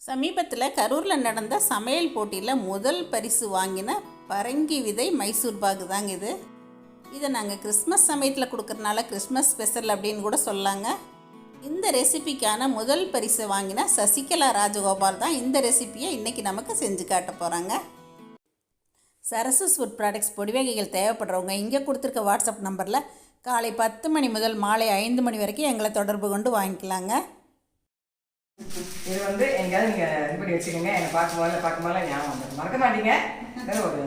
சமீபத்தில் கரூரில் நடந்த சமையல் போட்டியில் முதல் பரிசு வாங்கின பரங்கி விதை மைசூர் பாகு தாங்க இது. இதை நாங்கள் கிறிஸ்மஸ் சமயத்தில் கொடுக்குறனால கிறிஸ்மஸ் ஸ்பெஷல் அப்படின்னு கூட சொல்லாங்க. இந்த ரெசிபிக்கான முதல் பரிசை வாங்கின சசிகலா ராஜகோபால் தான் இந்த ரெசிபியை இன்றைக்கி நமக்கு செஞ்சு காட்ட போகிறாங்க சரசஸ் ஃபுட் ப்ராடக்ட்ஸ் பொடி வகைகள் தேவைப்படுறவங்க இங்கே கொடுத்துருக்க வாட்ஸ்அப் நம்பரில் காலை பத்து மணி முதல் மாலை ஐந்து மணி வரைக்கும் எங்களை தொடர்பு கொண்டு வாங்கிக்கலாங்க. இது வந்து எங்கேயாவது நீங்க இது பண்ணி வச்சுக்கோங்க. என்னை பார்க்கும் போது பார்க்கும் போது ஞாபகம் வந்துடும் மறக்க மாட்டீங்க. ஒரு.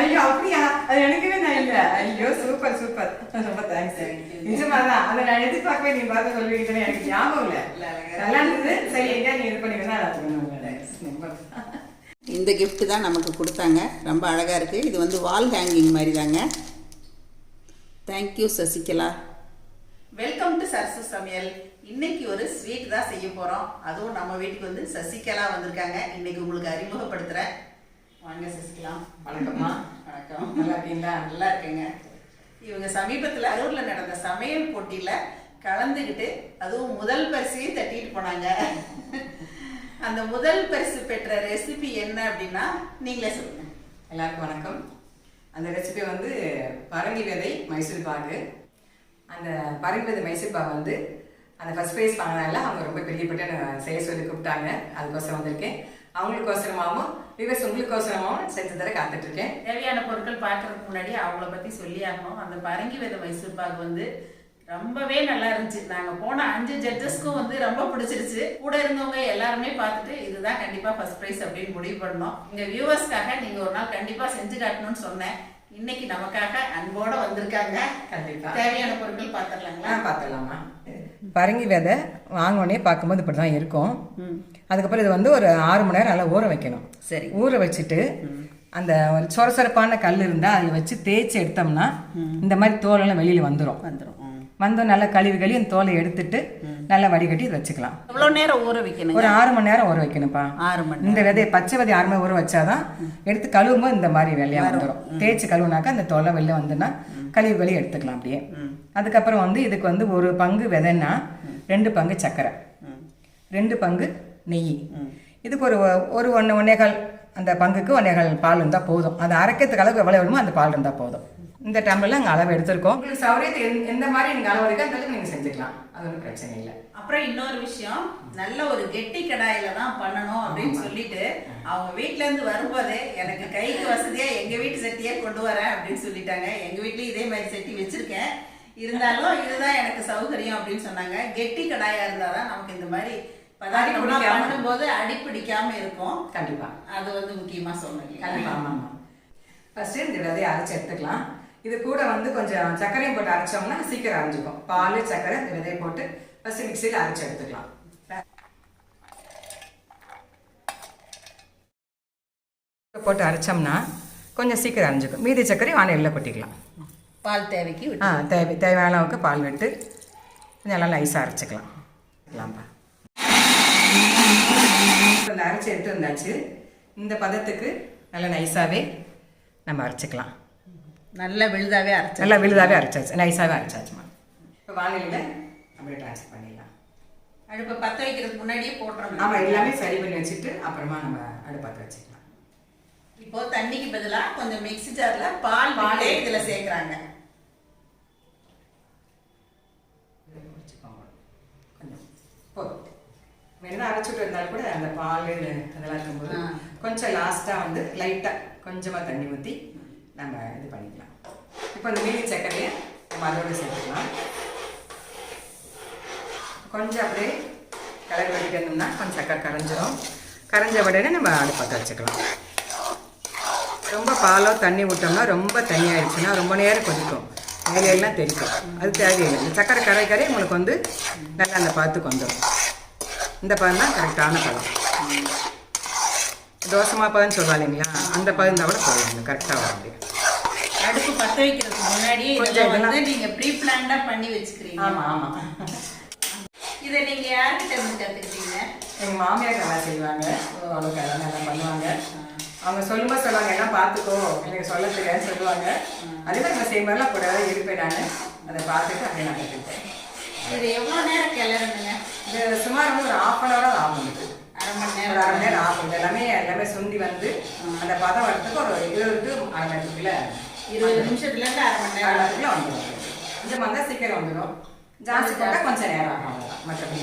ஐயோ அப்படியா? அது எனக்கவே நான் இல்லை. ஐயோ சூப்பர் சூப்பர் ரொம்ப தேங்க்ஸ் நிஜமா தான் அதை நான் எதிர்பார்க்கவே நீங்க பார்த்து சொல்லுவீங்கன்னு எனக்கு ஞாபகம் இல்லை. நல்லா இருந்தது. சரி எங்க நீ இது பண்ணி வேணா அது ரொம்ப இந்த gift தான் நமக்கு கொடுத்தாங்க. ரொம்ப அழகாக இருக்குது இது வந்து வால் ஹேங்கிங் மாதிரி தாங்க. Thank you Sasikala. Welcome to Sarasu சமையல் இன்னைக்கு ஒரு ஸ்வீட் தான் செய்ய போகிறோம் அதுவும் நம்ம வீட்டுக்கு வந்து சசிகலா வந்திருக்காங்க. இன்னைக்கு உங்களுக்கு அறிமுகப்படுத்துகிறேன் வாங்க சசிகலா. வணக்கம்மா. வணக்கம். நல்லா இருக்கீங்களா? நல்லா இருக்குங்க. இவங்க சமீபத்தில் அரூரில் நடந்த சமையல் போட்டியில் கலந்துக்கிட்டு அதுவும் முதல் பரிசையும் தட்டிட்டு போனாங்க. அந்த முதல் பரிசு பெற்ற ரெசிபி என்ன அப்படின்னா நீங்களே சொல்லுங்க. எல்லாருக்கும் வணக்கம். அந்த ரெசிபி வந்து பரங்கி விதை மைசூர் பாகு அந்த பரங்கி மைசூர்பா வந்து அந்த ஃபர்ஸ்ட் ப்ரைஸ் வாங்கினால அவங்க ரொம்ப பெரியப்பட்ட செய்ய சொல்லி கூப்பிட்டாங்க. அதுக்கோசரம் வந்திருக்கேன். அவங்களுக்கோசரமாகவும் விவஸ் உங்களுக்கோசரமாகவும் செஞ்சு தர காத்துட்ருக்கேன். தேவையான பொருட்கள் பார்க்கறதுக்கு முன்னாடி அவங்கள பற்றி சொல்லி ஆகணும் அந்த பரங்கி வித மைசூர் பாக் வந்து ரொம்பவே நல்லா இருந்துச்சு. நாங்கள் போன அஞ்சு ஜட்ஜஸ்க்கும் வந்து ரொம்ப பிடிச்சிருச்சு. கூட இருந்தவங்க எல்லாருமே பார்த்துட்டு இதுதான் கண்டிப்பாக ஃபர்ஸ்ட் ப்ரைஸ் அப்படின்னு முடிவு பண்ணோம். இங்கே வியூவர்ஸ்க்காக நீங்கள் ஒரு நாள் கண்டிப்பாக செஞ்சு காட்டணும்னு சொன்னேன். இன்னைக்கு நமக்காக அன்போட வந்திருக்காங்க. கண்டிப்பா. தேவையான பொருட்கள் பார்த்துடலாங்களா பார்த்துடலாமா பரங்கி விதை வாங்கினோடனே பார்க்கும்போது இப்படி தான் இருக்கும் அதுக்கப்புறம் இது வந்து ஒரு ஆறு மணி நேரம் நல்லா ஊற வைக்கணும். சரி. ஊற வச்சுட்டு அந்த ஒரு சொரசொரப்பான கல் இருந்தால் அதில் வச்சு தேய்ச்சி எடுத்தோம்னா இந்த மாதிரி தோலெல்லாம் வெளியில் வந்துடும் வந்துடும் வந்து நல்லா கழுவி கழுவி அந்த தோலை எடுத்துட்டு நல்லா வடிகட்டி வச்சுக்கலாம். எவ்வளோ நேரம் ஊற வைக்கணுங்க? ஒரு ஆறு மணி நேரம் ஊற வைக்கணும்ப்பா. ஆறு மணி இந்த விதையை பச்சை விதை ஆறு மணி ஊற வச்சாதான் எடுத்து கழுவும் போது இந்த மாதிரி வெள்ளையா வந்துடும் தேய்ச்சி கழுவுனாக்கா அந்த தொலை வெளில வந்துன்னா கழுவி கழுவி எடுத்துக்கலாம் அப்படியே. அதுக்கப்புறம் வந்து இதுக்கு வந்து ஒரு பங்கு விதைன்னா ரெண்டு பங்கு சர்க்கரை. ரெண்டு பங்கு நெய். இதுக்கு ஒரு ஒரு ஒன்று ஒன்னேகால் அந்த பங்குக்கு ஒன்னேகால் பால் இருந்தால் போதும். அது அரைக்கிறதுக்கு அளவுக்கு எவ்வளோ வேணுமோ அந்த பால் இருந்தால் போதும். இந்த டைம்ல அங்கே அளவு எடுத்திருக்கோம். உங்களுக்கு சௌரியத்துக்கு எந்த- மாதிரி நீங்கள் அளவு இருக்கோ அந்த நீங்கள் செஞ்சுக்கலாம். அது ஒன்றும் பிரச்சனை இல்லை. அப்புறம் இன்னொரு விஷயம் நல்ல ஒரு கெட்டி கடாயில தான் பண்ணணும் அப்படின்னு சொல்லிட்டு அவங்க வீட்ல இருந்து வரும்போதே எனக்கு கைக்கு வசதியா எங்க வீட்டு சட்டியே கொண்டு வரேன் அப்படின்னு சொல்லிட்டாங்க. எங்க வீட்லயும் இதே மாதிரி சட்டி வச்சிருக்கேன். இருந்தாலும் இதுதான் எனக்கு சௌகரியம் அப்படின்னு சொன்னாங்க. கெட்டி கடாயா இருந்தாதான் நமக்கு இந்த மாதிரி பதார்த்தம்லாம். பண்ணும்போது அடி பிடிக்காம இருக்கும். கண்டிப்பாக அது வந்து முக்கியமா சொன்னீங்க கண்டிப்பா ஆமாம் ஆமாம் ஃபஸ்ட்டு இந்த விதையை அரைச்சி எடுத்துக்கலாம். இது கூட வந்து கொஞ்சம் சர்க்கரையும் போட்டு அரைச்சோம்னா சீக்கிரம் அரைஞ்சிக்கும். பால் சர்க்கரை இந்த விதையை போட்டு ஃபஸ்ட்டு மிக்சியில் அரைச்சி எடுத்துக்கலாம். போட்டு அரைச்சோம்னா கொஞ்சம் சீக்கிரம் அரைஞ்சிக்கும். மீதி சர்க்கரை வானலில் கொட்டிக்கலாம். பால் தேவைக்கு ஆ தேவை தேவையான அளவுக்கு பால் விட்டு கொஞ்சம் நல்லா நைஸாக அரைச்சிக்கலாம். இருக்கலாம்ப்பா அரைச்சி எடுத்து வந்தாச்சு. இந்த பதத்துக்கு நல்லா நைஸாகவே நம்ம அரைச்சிக்கலாம். நல்ல விழுதாவே அரைச்சு நல்லா விழுதாவே அரைச்சாச்சு நைஸாகவே அரைச்சாச்சுமா இப்போ வானிலையில் அப்படியே ட்ரான்ஸ்ஃபர் பண்ணிடலாம் அடுப்பை பத்த வைக்கிறதுக்கு முன்னாடியே போட்டுறோம் ஆமாம் எல்லாமே சரி பண்ணி வச்சுட்டு அப்புறமா நம்ம அடுப்பாத்த வச்சுக்கலாம் இப்போ தண்ணிக்கு பதிலா கொஞ்சம் மிக்ஸி ஜார்ல பால் பாலே இதுல சேர்க்கறாங்க வேணா அரைச்சிட்டு இருந்தாலும் கூட அந்த பால் அதெல்லாம் இருக்கும்போது. கொஞ்சம் லாஸ்ட்டாக வந்து லைட்டாக கொஞ்சமாக தண்ணி ஊற்றி நம்ம இது பண்ணிக்கலாம். இப்போ இந்த மீதி சர்க்கரையை நம்ம அதோட சேர்த்துக்கலாம். கொஞ்சம் அப்படியே கலர் வடிக்கணும்னா கொஞ்சம் சக்கரை கரைஞ்சிரும். கரைஞ்ச உடனே நம்ம அடுப்பத்தை வச்சுக்கலாம். ரொம்ப பாலோ தண்ணி விட்டோம்னா ரொம்ப தண்ணி ஆயிடுச்சுன்னா ரொம்ப நேரம் கொதிக்கும். வேலையெல்லாம் தெரிக்கும் அது தேவையில்லை. இந்த சக்கரை கரை கரை உங்களுக்கு வந்து நல்லா அந்த பதத்துக்கு வந்துடும். இந்த பழம் தான் கரெக்டான பழம் தோசமாக பதம் சொல்லுவா இல்லைங்களா? அந்த பதம் தான் கூட போதும். கரெக்டாக வர முடியும் அடுப்பு பத்த வைக்கிறதுக்கு முன்னாடியே இதெல்லாம் வந்து நீங்க ப்ரீ பிளான்டா பண்ணி வச்சுக்கிறீங்க. ஆமாம் ஆமாம் இதை நீங்க யார்கிட்ட இருந்து கத்துக்கிட்டீங்க? எங்கள் மாமியார் நல்லா செய்வாங்க. அவளுக்கு அதெல்லாம் நல்லா பண்ணுவாங்க. அவங்க சொல்லும்போது சொல்லுவாங்க எல்லாம் பார்த்துக்கோ. எனக்கு சொல்ல தெரியாதுன்னு சொல்லுவாங்க. அதே மாதிரி நம்ம செய்யும் மாதிரிலாம் கூடவே இருப்பேன் நான். அதை பார்த்துட்டு அப்படியே நான் கற்றுக்கிட்டேன் இது எவ்வளவு நேரம் கிளறணுங்க இது சுமார் ஒரு ஹாஃப் அன் ஹவர் ஆகும் இது. அரை மணி நேரம். அரை மணி நேரம் ஆகும். இது எல்லாமே எல்லாமே சுண்டி வந்து அந்த பதம் வரத்துக்கு ஒரு இருபது அரை மணி நேரத்துக்குள்ள இருபது நிமிஷத்துலேருந்து அரை மணி நேரத்துக்குள்ள வந்துடும் கொஞ்சம் வந்தால் சீக்கிரம் வந்துடும். ஜாஸ்தி போட்டால் கொஞ்சம் நேரம் ஆகும் அவ்வளவுதான். மற்றபடி.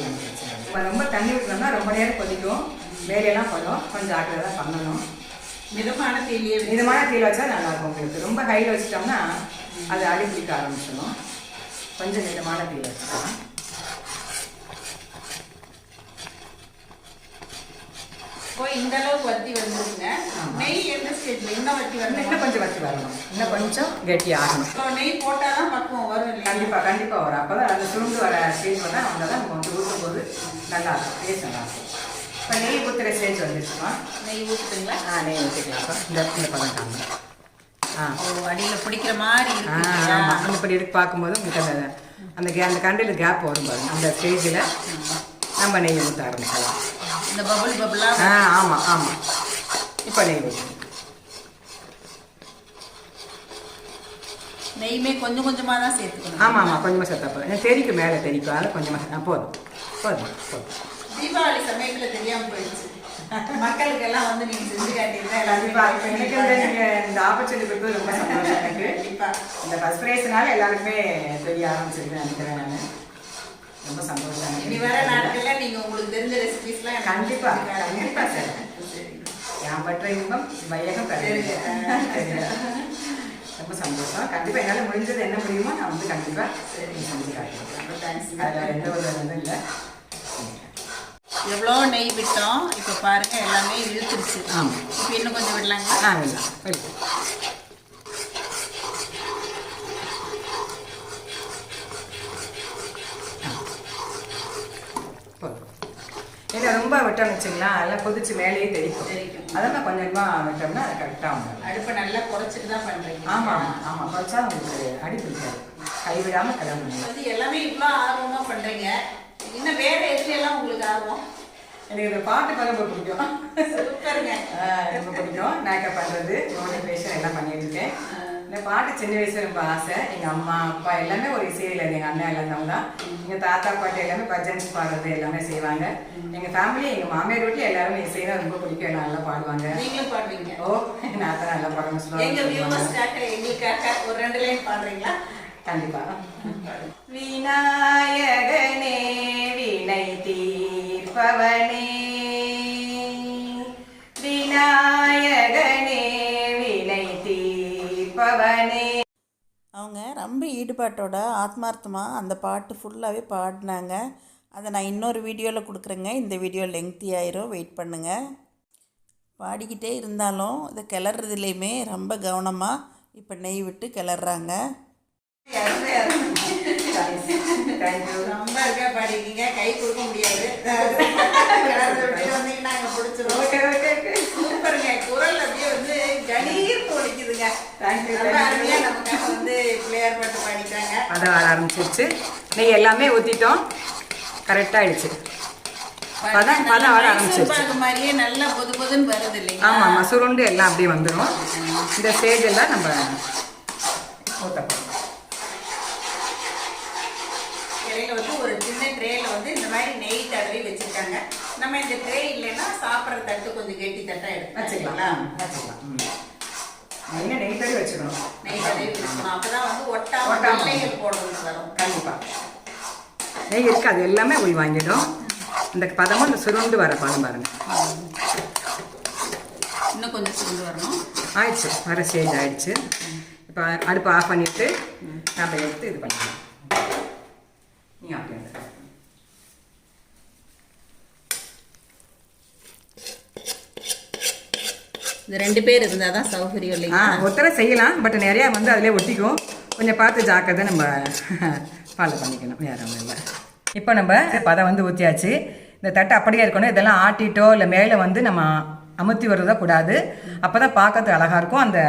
நம்ம ரொம்ப தண்ணி விட்டோம்னா ரொம்ப நேரம் கொதிக்கும். வேலையெல்லாம் படும். கொஞ்சம் ஆக்கில் தான் பண்ணணும். மிதமான தீலியே மிதமான தீயில் வச்சா நல்லா இருக்கும் உங்களுக்கு. ரொம்ப ஹையில் வச்சிட்டோம்னா அது அடி பிடிக்க ஆரம்பிச்சிடும். கொஞ்சம் மிதமான தீயில் வச்சுக்கலாம். இப்போ இந்த அளவுக்கு வத்தி வந்துருங்க நெய் எந்த ஸ்டேஜ்ல இன்னும் வத்தி வரணும்? இன்னும் கொஞ்சம் வச்சு வரணும். இன்னும் கொஞ்சம் கெட்டி ஆகணும். இப்போ நெய் போட்டால் தான் பக்குவம் வரும் இல்லையா? கண்டிப்பா கண்டிப்பா வரும். அப்பதான் அந்த சுருண்டு வர ஸ்டேஜ் வந்தா அவங்க தான் வந்து ஊற்றும் போது நல்லா இருக்கும். டேஸ்ட் நல்லா இருக்கும். இப்போ நெய் ஊற்றுற ஸ்டேஜ் வந்துருச்சுமா? நெய் ஊற்றுங்களா ஆ நெய் ஊற்றிக்கலாம் இப்போ இந்த இந்த பதம் காணும் ஆ. அடியில் பிடிக்கிற மாதிரி ஆமாம் இப்படி எடுத்து பார்க்கும்போது உங்களுக்கு அந்த அந்த கேப் வரும் பாருங்க. அந்த ஸ்டேஜில் நம்ம நெய் ஊற்ற ஆரம்பிக்கலாம். இந்த பபுள் பபுளா ஆ ஆமாம் ஆமாம் இப்போ நெய் ஊற்றணும் நெய்யுமே கொஞ்சம் கொஞ்சமாக தான் சேர்த்துக்கணும். ஆமாம் ஆமாம் கொஞ்சமாக சேர்த்தா போதும். தெரிக்கும் மேலே தெரிக்கும். அது கொஞ்சமாக போதும். போதும்? போதும். தீபாவளி சமயத்துல தெரியாம போயிடுச்சு. மக்களுக்கு எல்லாம் வந்து நீங்க செஞ்சு கண்டிப்பா. இப்ப எனக்கு காட்டியிருந்தா நீங்க இந்த ஆப்பர்ச்சுனிட்டி கொடுத்தது ரொம்ப சந்தோஷம் எனக்கு. இந்த ஃபர்ஸ்ட் ப்ரைஸ்னால எல்லாருக்குமே தெரிய ஆரம்பிச்சிருக்குன்னு நினைக்கிறேன் நான். ரொம்ப சந்தோஷம். இனி வர நாட்கள்ல நீங்க உங்களுக்கு தெரிஞ்ச ரெசிபிஸ்லாம் எனக்கு கண்டிப்பா, செஞ்சு காட்டுங்க. கண்டிப்பா சார். என் பற்ற இன்பம் வையகம். கிடையாது ரொம்ப சந்தோஷம் கண்டிப்பா என்னால முடிஞ்சது என்ன முடியுமோ நான் வந்து கண்டிப்பா சரி செஞ்சு காட்டுறேன் ரொம்ப thanks. அதுல எந்த ஒரு இதுவும் இல்லை எவ்வளோ நெய் விட்டோம் இப்போ பாருங்க எல்லாமே இழுத்துருச்சு ஆமா. இப்போ இன்னும் கொஞ்சம் விடலாங்களா ஆ வேண்டாம் வெல்கம் போதும் ஏன்னா ரொம்ப விட்டோம்னு வச்சுங்களேன் அதெல்லாம் கொதிச்சு மேலேயே தெரிக்கும். அதெல்லாம் கொஞ்சம் கொஞ்சமாக விட்டோம்னா அது கரெக்டாக வந்துடும் அடுப்பை நல்லா குறைச்சிட்டு தான் பண்றீங்க. ஆமாம் ஆமாம் குறைச்சா உங்களுக்கு அடி பிடிக்காது கைவிடாமல் கிளம்புங்க. வந்து எல்லாமே இவ்வளோ ஆர்வமா பண்றீங்க. இன்னும் வேற எதுல எல்லாம் உங்களுக்கு ஆர்வம்? எனக்கு இந்த பாட்டு பார்க்க ரொம்ப பிடிக்கும். சூப்பருங்க. ரொம்ப பிடிக்கும். மேக்கப் பண்ணுறது மோட்டிவேஷன் எல்லாம் பண்ணிட்டு இருக்கேன். இந்த பாட்டு சின்ன வயசுல ரொம்ப ஆசை. எங்க அம்மா அப்பா எல்லாமே ஒரு இசையில் எங்க அண்ணன் எல்லாம் தான். எங்க தாத்தா பாட்டி எல்லாமே பஜன்ஸ் பாடுறது எல்லாமே செய்வாங்க. எங்க ஃபேமிலி எங்க மாமியார் வீட்டுல எல்லாருமே இசை தான் ரொம்ப பிடிக்கும். எல்லாம் நல்லா பாடுவாங்க. நீங்களும் பாடுவீங்க. ஓ நான் தான் நல்லா எங்க சொல்லுவாங்க. வியூவர்ஸ்க்காக எங்களுக்காக ஒரு ரெண்டு லைன் பாடுறீங்களா? கண்டிப்பா. விநாயகனே வினை தீர்ப்பவனே. விநாயகனே அவங்க ரொம்ப ஈடுபாட்டோட ஆத்மார்த்தமாக அந்த பாட்டு ஃபுல்லாகவே பாடினாங்க. அதை நான் இன்னொரு வீடியோவில் கொடுக்குறேங்க. இந்த வீடியோ லெங்க்தி ஆயிரும். வெயிட் பண்ணுங்கள் பாடிக்கிட்டே இருந்தாலும் இதை கிளறதுலேயுமே ரொம்ப கவனமாக இப்போ நெய் விட்டு கிளறாங்க ரொம்ப இருக்கா கை கொடுக்க முடியாது. சூப்பருங்க. குரல் அப்படியே வந்து ரொம்ப நமக்காக வந்து பிள்ளையார் பாட்டு பாடிட்டாங்க. பதம் வர ஆரம்பிச்சிருச்சு. நெய் எல்லாமே ஊற்றிட்டோம் கரெக்டாகிடுச்சு பதம் பதம் வர ஆரம்பிச்சிருச்சு. மைசூர் மாதிரியே நல்லா பொது பொதுன்னு வருது இல்லைங்களா? ஆமாம் ஆமாம் சுருண்டு எல்லாம் அப்படியே வந்துடும் இந்த ஸ்டேஜ் எல்லாம் நம்ம ஊற்ற போகிறோம் இடையில வந்து ஒரு சின்ன ட்ரேல வந்து இந்த மாதிரி நெய் தடவி வச்சிருக்காங்க. நம்ம இந்த ட்ரே இல்லைன்னா சாப்பிட்ற தட்டு கொஞ்சம் கெட்டி தட்டா வச்சுக்கலாம். எடுத்துக்கலாம் வச்சுக்கலாம். மெயினாக நெய் தடவி வச்சுக்கணும் நெய் தடவி வச்சுக்கணும் அப்பதான் வந்து ஒட்டாம ஒட்டாம. வரும். கண்டிப்பாக நெய் இருக்கு அது எல்லாமே உள் வாங்கிடும். இந்த பதமும் இந்த சுருண்டு வர பதம் பாருங்க. இன்னும் கொஞ்சம் சுருண்டு வரணும். ஆயிடுச்சு. வர ஸ்டேஜ் ஆயிடுச்சு. இப்போ அடுப்பு ஆஃப் பண்ணிட்டு நம்ம எடுத்து இது பண்ணிக்கலாம் நீங்கள் அப்படியே வந்து. இந்த ரெண்டு பேர் இருந்தால் தான் சௌகரியம் ஆ இல்லைங்களா ஒருத்தரை செய்யலாம் பட் நிறையா வந்து அதிலே ஒட்டிக்கும். கொஞ்சம் பார்த்து ஜாக்கிரதை நம்ம ஃபாலோ பண்ணிக்கணும். வேற ஒன்றும் இல்லை. இப்போ நம்ம பதம் வந்து ஊற்றியாச்சு இந்த தட்டை அப்படியே இருக்கணும். இதெல்லாம் ஆட்டிட்டோ இல்லை மேலே வந்து நம்ம அமுத்தி வருவதா கூடாது. அப்போ தான் பார்க்கறதுக்கு அழகாக இருக்கும். அந்த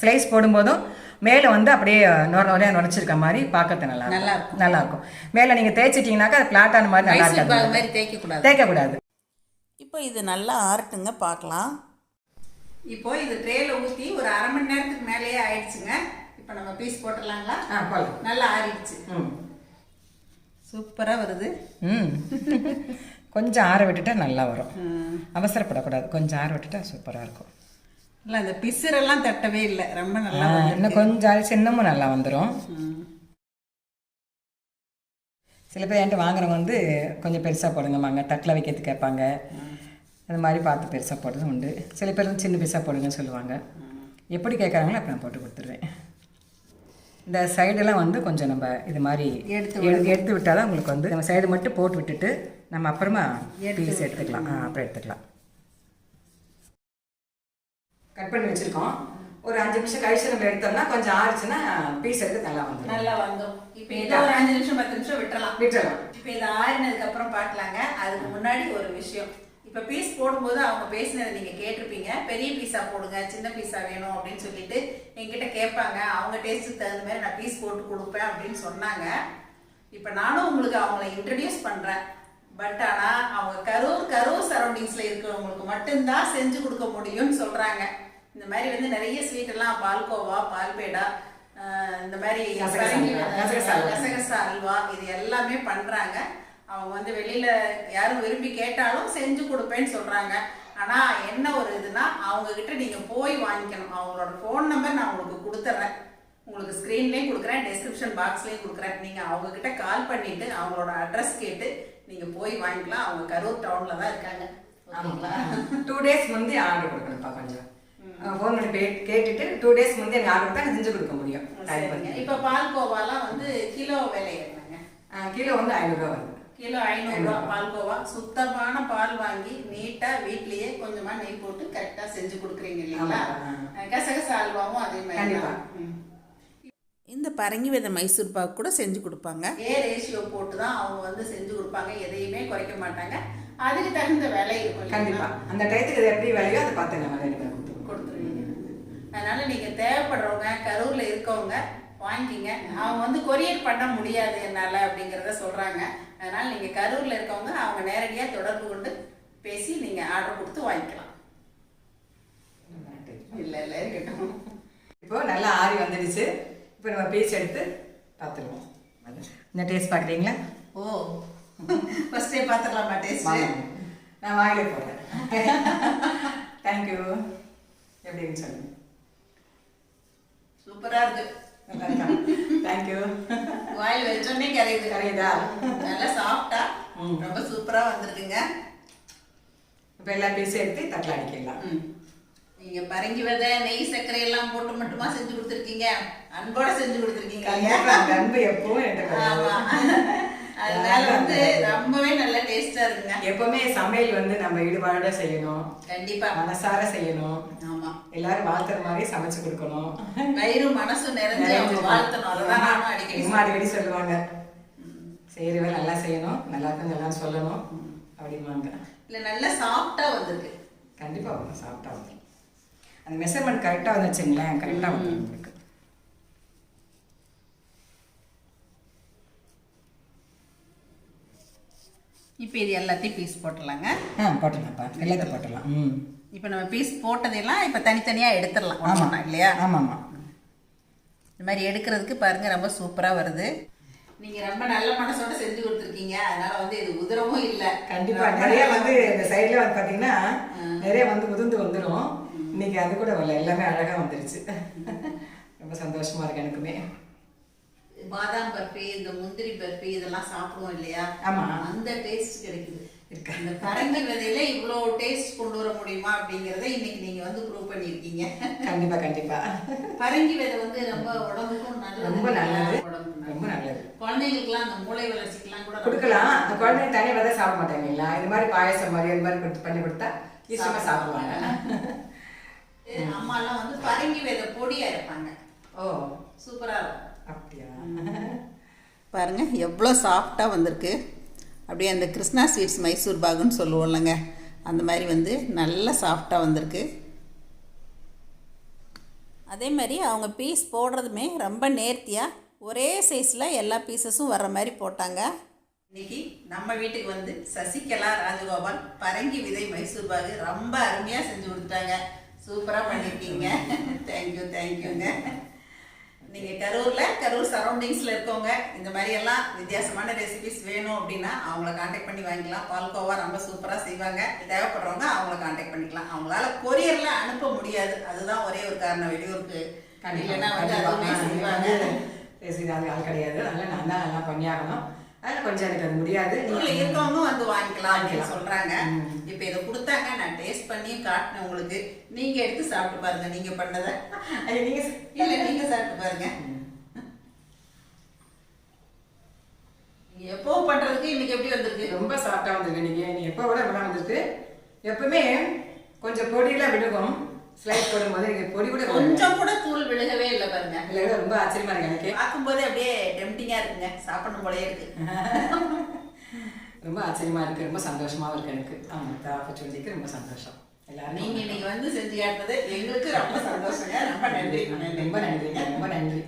ஸ்லைஸ் போடும்போதும் மேலே வந்து அப்படியே நுர நுறையா நுரைச்சிருக்க மாதிரி பார்க்கறது நல்லா நல்லா இருக்கும் நல்லா இருக்கும். மேலே நீங்கள் தேய்ச்சிட்டிங்கனாக்கா அது பிளாட்டான மாதிரி நல்லா இருக்காது. மாதிரி தேய்க்க கூடாது தேய்க்கக்கூடாது. இப்போ இது நல்லா ஆறட்டுங்க பார்க்கலாம். இப்போ இது ட்ரேல ஊற்றி ஒரு அரை மணி நேரத்துக்கு மேலேயே ஆயிடுச்சுங்க. இப்போ நம்ம பீஸ் போட்டுடலாங்களா? ஆ நல்லா ஆறிடுச்சு. சூப்பராக வருது. ம். கொஞ்சம் ஆற விட்டுட்டா நல்லா வரும். அவசரப்படக்கூடாது. கொஞ்சம் ஆற விட்டுட்டா சூப்பராக இருக்கும். இல்லை அந்த பிசுரெல்லாம் தட்டவே இல்லை. ரொம்ப நல்லா இன்னும் கொஞ்சம் அரைச்சு இன்னமும் நல்லா வந்துடும். சில பேர் என்கிட்ட வாங்குறவங்க வந்து கொஞ்சம் பெருசாக போடுங்கம்மாங்க. தட்டில் வைக்கிறதுக்கு கேட்பாங்க. அந்த மாதிரி பார்த்து பெருசாக போடுறதும் உண்டு. சில பேர் வந்து சின்ன பீஸாக போடுங்கன்னு சொல்லுவாங்க. எப்படி கேட்குறாங்களோ அப்படி நான் போட்டு கொடுத்துருவேன். இந்த சைடெல்லாம் வந்து கொஞ்சம் நம்ம இது மாதிரி எடுத்து எடு- எடுத்து விட்டால் தான் உங்களுக்கு வந்து நம்ம சைடு மட்டும் போட்டு விட்டுட்டு நம்ம அப்புறமா பீஸ் எடுத்துக்கலாம். அப்புறம் எடுத்துக்கலாம். கட் பண்ணி வச்சுருக்கோம். ஒரு அஞ்சு நிமிஷம் கழிச்சு நம்ம எடுத்தோம்னா கொஞ்சம் ஆறுச்சுன்னா பீஸ் எடுத்து நல்லா வந்துடும் நல்லா வந்துடும் இப்போ ஏதோ ஒரு அஞ்சு நிமிஷம் பத்து நிமிஷம் விட்டுறலாம். விட்டுறலாம். இப்போ இது ஆறினதுக்கு அப்புறம் பார்க்கலாங்க அதுக்கு முன்னாடி ஒரு விஷயம். இப்போ பீஸ் போடும்போது அவங்க பேசினதை நீங்கள் கேட்டிருப்பீங்க. பெரிய பீஸா போடுங்க சின்ன பீஸா வேணும் அப்படின்னு சொல்லிட்டு என்கிட்ட கேட்பாங்க. அவங்க டேஸ்ட்டுக்கு தகுந்த மாதிரி நான் பீஸ் போட்டு கொடுப்பேன் அப்படின்னு சொன்னாங்க. இப்போ நானும் உங்களுக்கு அவங்கள இன்ட்ரடியூஸ் பண்ணுறேன் பட் ஆனால் அவங்க கரூர் கரூர் சரௌண்டிங்ஸில் இருக்கிறவங்களுக்கு மட்டும்தான் செஞ்சு கொடுக்க முடியும்னு சொல்கிறாங்க இந்த மாதிரி வந்து நிறைய ஸ்வீட் எல்லாம் பால்கோவா பால்பேடா இந்த மாதிரி கசகசா அல்வா, இது எல்லாமே பண்றாங்க. அவங்க வந்து வெளியில யாரும் விரும்பி கேட்டாலும் செஞ்சு கொடுப்பேன்னு சொல்றாங்க. ஆனா என்ன ஒரு இதுனா அவங்க கிட்ட நீங்க போய் வாங்கிக்கணும். அவங்களோட ஃபோன் நம்பர் நான் உங்களுக்கு கொடுத்துட்றேன் உங்களுக்கு ஸ்க்ரீன்லேயும் கொடுக்குறேன் டெஸ்கிரிப்ஷன் பாக்ஸ்லேயும் கொடுக்குறேன். நீங்க அவங்க கிட்ட கால் பண்ணிட்டு அவங்களோட அட்ரஸ் கேட்டு நீங்க போய் வாங்கிக்கலாம். அவங்க கரூர் டவுன்ல தான் இருக்காங்க. ஓகேங்களா டூ டேஸ் முந்தி ஆர்டர் கொடுக்கணும்ப்பா கொஞ்சம். ஃபோன் பண்ணி கேட்டுட்டு டூ டேஸ் முந்தி எனக்கு ஆர்டர் நான் செஞ்சு கொடுக்க முடியும். இப்போ பால்கோவாலாம் வந்து கிலோ விலை என்னங்க? கிலோ வந்து ஐநூறுரூவா வருது. கிலோ ஐநூறுரூவா பால்கோவா சுத்தமான பால் வாங்கி நீட்டா வீட்லயே கொஞ்சமா நெய் போட்டு கரெக்டா செஞ்சு கொடுக்குறீங்க இல்லைங்களா? கசகசா அல்வாவும் அதே மாதிரி. தான். இந்த பரங்கி வித மைசூர் பாக் கூட செஞ்சு கொடுப்பாங்க. ஏ ரேஷியோ போட்டு தான் அவங்க வந்து செஞ்சு கொடுப்பாங்க. எதையுமே குறைக்க மாட்டாங்க. அதுக்கு தகுந்த விலை இருக்கும் கண்டிப்பா. இல்லைங்களா? அந்த டயத்துக்கு இது எப்படி விலையோ அதை பார்த்து நம்ம கொடுத்துருவீங்க. அதனால நீங்க தேவைப்படுறவங்க கரூர்ல இருக்கவங்க வாங்கிக்கிங்க. அவங்க வந்து கொரியர் பண்ண முடியாது என்னால அப்படிங்கிறத சொல்றாங்க. அதனால நீங்க கரூர்ல இருக்கவங்க அவங்க நேரடியா தொடர்பு கொண்டு பேசி நீங்க ஆர்டர் கொடுத்து வாங்கிக்கலாம். இல்ல இல்ல இருக்கட்டும். இப்போ நல்லா ஆறி வந்துடுச்சு. இப்போ நம்ம பீஸ் எடுத்து பார்த்துருவோம் இந்த டேஸ்ட் பார்க்குறீங்களா ஓ ஃபர்ஸ்டே பார்த்துடலாமா டேஸ்ட். நான் வாயிலே போடுறேன். தேங்க்யூ எப்படின்னு சொல்லுங்க. சூப்பரா இருக்கு நல்லா இருக்கா. தேங்க்யூ வாயில் வச்சோடனே கரையுது. கரையுதா? நல்லா சாஃப்டா. ரொம்ப சூப்பரா வந்திருக்குங்க. இப்போ எல்லா பீஸும் எடுத்து தட்டில் அடிக்கலாம். நீங்க பரங்கி விதை நெய் சர்க்கரை எல்லாம் போட்டு மட்டுமா செஞ்சு கொடுத்துருக்கீங்க? அன்போட செஞ்சு கொடுத்துருக்கீங்க அன்பு எப்பவும் ஆமா கிடையாது. அதனால வந்து ரொம்பவே நல்ல டேஸ்டா இருக்குங்க எப்பவுமே சமையல் வந்து நம்ம ஈடுபாடோட செய்யணும். கண்டிப்பா. மனசார செய்யணும். ஆமா. எல்லாரும் வாழ்த்துற மாதிரி சமைச்சு கொடுக்கணும். வயிறும் மனசும் நிறைஞ்சு அவங்க வாழ்த்தணும். அதுதான் நானும் அடிக்கடி அம்மா அடிக்கடி சொல்லுவாங்க. செய்யறவ நல்லா செய்யணும். நல்லா இருக்குன்னு எல்லாம் சொல்லணும். அப்படிம்பாங்க. இல்ல நல்லா சாஃப்டா வந்திருக்கு. கண்டிப்பா சாப்பிட்டா வந்துடும் அந்த மெஷர்மெண்ட் கரெக்டாக வந்துச்சுங்களேன் கரெக்டாக வந்துடும் இப்போ இது எல்லாத்தையும் பீஸ் போட்டுடலாங்க. ஆ போட்டுடலாம்ப்பா. எல்லாத்தையும் போட்டுடலாம். ம். இப்போ நம்ம பீஸ் போட்டதெல்லாம் இப்போ தனித்தனியா எடுத்துடலாம். ஆமாம் இல்லையா? ஆமாம் ஆமாம் இந்த மாதிரி எடுக்கிறதுக்கு பாருங்க ரொம்ப சூப்பரா வருது. நீங்க ரொம்ப நல்ல மனசோட செஞ்சு கொடுத்துருக்கீங்க. அதனால வந்து இது உதிரவும் இல்ல. கண்டிப்பா. நிறைய வந்து இந்த சைடுல வந்து பாத்தீங்கன்னா நிறைய வந்து உதிர்ந்து வந்துடும் இன்னைக்கு அது கூட வரல. எல்லாமே அழகா வந்துருச்சு. ரொம்ப சந்தோஷமா இருக்கு எனக்குமே. பாதாம் பர்ஃபி இந்த முந்திரி பர்ஃபி இதெல்லாம் சாப்பிடுவோம் இல்லையா? ஆமா. அந்த டேஸ்ட் கிடைக்குது. இந்த பரங்கி விதையில இவ்வளோ டேஸ்ட் கொண்டு வர முடியுமா அப்படிங்கறத இன்னைக்கு நீங்க வந்து ப்ரூவ் பண்ணியிருக்கீங்க. கண்டிப்பா கண்டிப்பா. பரங்கி விதை வந்து ரொம்ப உடம்புக்கும் நல்லது ரொம்ப நல்லது. ரொம்ப நல்லது. குழந்தைங்களுக்குலாம் அந்த மூளை வளர்ச்சிக்கெல்லாம் கூட கொடுக்கலாம். அந்த குழந்தைங்க தனியாக விதை சாப்பிட மாட்டாங்க இல்ல இது மாதிரி பாயசம் மாதிரி இது மாதிரி கொடுத்து பண்ணி கொடுத்தா இஷ்டமா சாப்பிடுவாங்க. அம்மாலாம் வந்து பரங்கி விதை பொடியா இருப்பாங்க ஓ. சூப்பரா இருக்கும். அப்படியா? பாருங்க எவ்வளோ சாஃப்டாக வந்திருக்கு. அப்படியே அந்த கிருஷ்ணா ஸ்வீட்ஸ் மைசூர் பாகுன்னு சொல்லுவோம்லங்க அந்த மாதிரி வந்து நல்லா சாஃப்டாக வந்திருக்கு. அதே மாதிரி அவங்க பீஸ் போடுறதுமே ரொம்ப நேர்த்தியாக ஒரே சைஸில் எல்லா பீசஸும் வர்ற மாதிரி போட்டாங்க. இன்னைக்கு நம்ம வீட்டுக்கு வந்து சசிகலா ராஜகோபால் பரங்கி விதை மைசூர் பாகு ரொம்ப அருமையாக செஞ்சு கொடுத்துட்டாங்க. சூப்பராக பண்ணியிருக்கீங்க. தேங்க்யூ தேங்க்யூங்க நீங்க கரூர்ல கரூர் சரௌண்டிங்ஸ்ல இருக்கவங்க இந்த மாதிரி எல்லாம் வித்தியாசமான ரெசிபிஸ் வேணும் அப்படின்னா அவங்கள காண்டாக்ட் பண்ணி வாங்கிக்கலாம். பால்கோவா ரொம்ப சூப்பரா செய்வாங்க. தேவைப்படுறவங்க அவங்கள காண்டாக்ட் பண்ணிக்கலாம். அவங்களால கொரியர்ல அனுப்ப முடியாது. அதுதான் ஒரே ஒரு காரணம். வெளியூருக்கு இல்லைன்னா வந்து அதுவுமே செய்வாங்க. ஆள் கிடையாது. அதனால நான் தான் நல்லா பண்ணியாகணும். அதனால கொஞ்சம் எனக்கு அது முடியாது. ஊர்ல நீங்க இருக்கவங்க வந்து வாங்கிக்கலாம் அப்படின்னு ம். இப்ப இதை கொடுத்தாங்க நான் டேஸ்ட் பண்ணி காட்டினேன் உங்களுக்கு. நீங்க எடுத்து சாப்பிட்டு பாருங்க நீங்க பண்ணதை. ஐயோ, நீங்க இல்ல நீங்க சாப்பிட்டு பாருங்க. எப்பவும் பண்றதுக்கு இன்னைக்கு எப்படி வந்திருக்கு? ரொம்ப சாஃப்டா வந்திருக்கு நீங்க நீ எப்போ விட விட வந்திருக்கு. எப்பவுமே கொஞ்சம் பொடியெல்லாம் விடுவோம் ஸ்லைட் போடும்போது நீங்க பொடி கூட. கொஞ்சம் கூட தூள் விழுகவே இல்லை பாருங்க. இல்லை, ரொம்ப ஆச்சரியமா இருக்கு எனக்கு. பார்க்கும்போதே அப்படியே டெம்டிங்கா இருக்குங்க. சாப்பிடணும் போலயே இருக்கு. ரொம்ப ஆச்சரியமா இருக்கு ரொம்ப சந்தோஷமாவும் இருக்கு எனக்கு. அவங்க ஆப்பர்ச்சுனிட்டிக்கு ரொம்ப சந்தோஷம். எல்லாரும் நீங்க இன்னைக்கு வந்து செஞ்சு எங்களுக்கு ரொம்ப சந்தோஷங்க. ரொம்ப நன்றி நன்றி. ரொம்ப நன்றி ரொம்ப நன்றி.